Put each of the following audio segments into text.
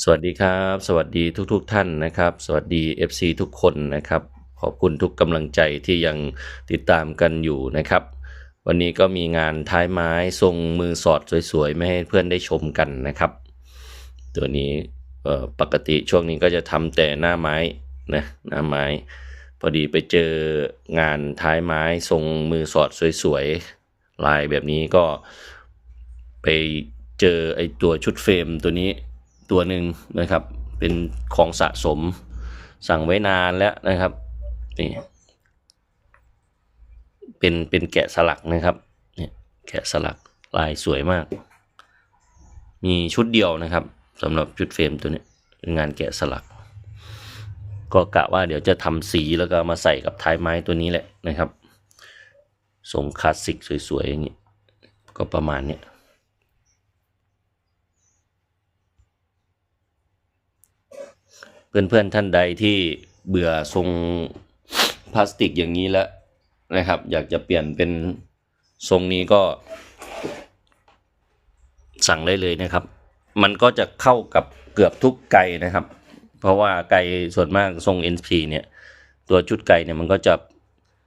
สวัสดีครับ สวัสดีทุกๆทท่านนะครับ สวัสดี FC ทุกคนนะครับ ขอบคุณทุกกำลังใจที่ยังติดตามกันอยู่นะครับ วันนี้ก็มีงานท้ายไม้ทรงมือสอดสวยๆไม่ให้เพื่อนได้ชมกันนะครับ ตัวนี้ปกติช่วงนี้ก็จะทำแต่หน้าไม้นะหน้าไม้ พอดีไปเจองานท้ายไม้ทรงมือสอดสวยๆลายแบบนี้ก็ไปเจอไอตัวชุดเฟรมตัวนี้ ตัวหนึ่งนะครับ เป็นของสะสมสั่งไว้นานแล้วนะครับนี่เป็นเป็นแกะสลักนะครับเนี่ยแกะสลักลายสวยมาก มีชุดเดียวนะครับสำหรับชุดเฟรมตัวนี้งานแกะสลัก ก็กะว่าเดี๋ยวจะทำสีแล้วก็มาใส่กับท้ายไม้ตัวนี้แหละนะครับทรงคลาสสิกสวยๆอย่างนี้ก็ประมาณนี้ เพื่อนๆท่านใดที่เบื่อทรงพลาสติกอย่างนี้แล้วนะครับ อยากจะเปลี่ยนเป็นทรงนี้ก็ สั่งได้เลยนะครับ มันก็จะเข้ากับเกือบทุกไก่นะครับ เพราะว่าไก่ส่วนมากทรง NP เนี่ย ตัวชุดไก่เนี่ยมันก็จะ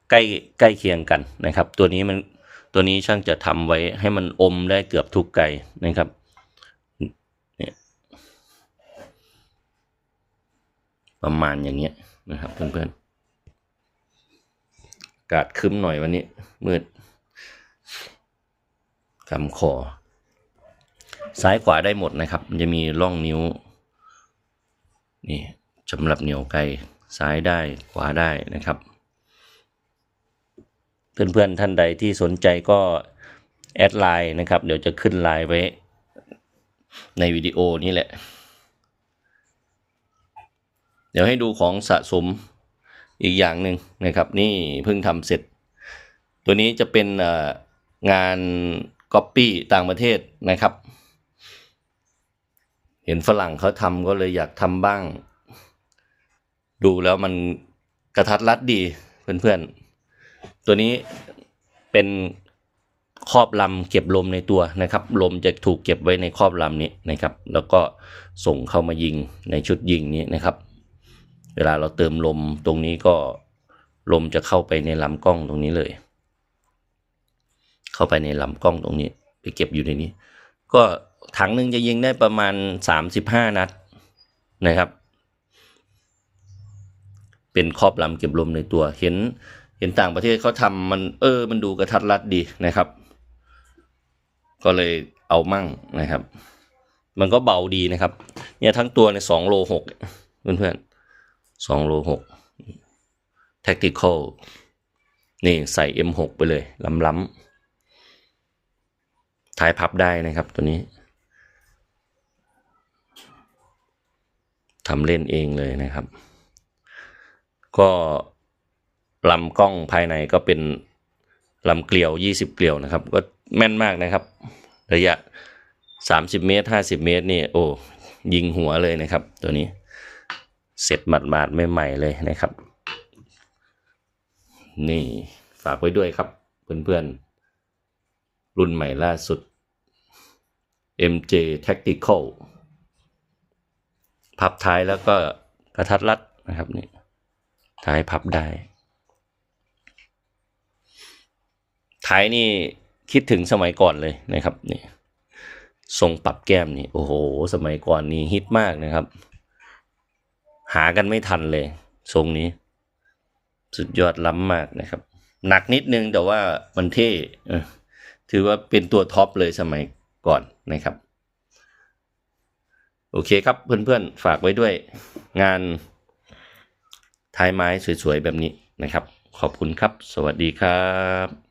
ใกล้ใกล้เคียงกันนะครับ ตัวนี้มันตัวนี้ช่างจะทำไว้ให้มันอมได้เกือบทุกไก่นะครับ ประมาณอย่างเงี้ยนะครับเพื่อนๆอากาศคึ้มหน่อยวันนี้ มืดกำคอซ้ายขวาได้หมดนะครับ มันจะมีร่องนิ้ว นี่สำหรับเหนียวไกลซ้ายได้ขวาได้นะครับ เพื่อนๆท่านใดที่สนใจก็แอดไลน์นะครับ เดี๋ยวจะขึ้นไลน์ไว้ในวิดีโอนี้แหละ เดี๋ยวให้ดูของสะสมอีกอย่างหนึ่งนะครับ นี่เพิ่งทำเสร็จ ตัวนี้จะเป็นงานก๊อปปี้ต่างประเทศนะครับ เห็นฝรั่งเขาทำก็เลยอยากทำบ้าง ดูแล้วมันกระทัดรัดดีเพื่อนๆ ตัวนี้เป็นครอบลำเก็บลมในตัวนะครับ ลมจะถูกเก็บไว้ในครอบลำนี้นะครับ แล้วก็ส่งเข้ามายิงในชุดยิงนี้นะครับ เวลาเราเติมลมตรงนี้ก็ลมจะเข้าไปในลำกล้องตรงนี้เลย เข้าไปในลำกล้องตรงนี้ ไปเก็บอยู่ในนี้ ก็ถังหนึ่งจะยิงได้ประมาณสามสิบห้านัดนะครับ เป็นครอบลำเก็บลมในตัว เห็นเห็นต่างประเทศเขาทำมันเออ มันดูกระทัดรัดดีนะครับ ก็เลยเอามั่งนะครับ มันก็เบาดีนะครับ เนี่ยทั้งตัวในสองโลหกเพื่อนๆ สองโลหก tactical นี่ใส่ M6 ไปเลยล้ำล้ำท้ายพับได้นะครับตัวนี้ทำเล่นเองเลยนะครับ ก็ลำกล้องภายในก็เป็นลำเกลียว 20 เกลียวนะครับ ก็แม่นมากนะครับ ระยะ 30 เมตร 50 เมตรนี่โอ้ยิงหัวเลยนะครับตัวนี้ เสร็จหมาดๆไม่ใหม่ๆเลยนะครับ นี่ฝากไว้ด้วยครับ เพื่อนๆ รุ่นใหม่ล่าสุด MJ Tactical พับท้ายแล้วก็กระทัดรัดนะครับนี่ท้ายพับได้ ท้ายนี่คิดถึงสมัยก่อนเลยนะครับนี่ทรงปรับแก้มนี่ โอ้โห สมัยก่อนนี่ฮิตมากนะครับ หากันไม่ทันเลย ทรงนี้ สุดยอดล้ำมากนะครับ หนักนิดนึงแต่ว่ามันเท่เออถือว่าเป็นตัวท็อปเลยสมัยก่อนนะครับ โอเคครับเพื่อนๆ ฝากไว้ด้วยงานท้ายไม้สวยๆ แบบนี้นะครับ ขอบคุณครับ สวัสดีครับ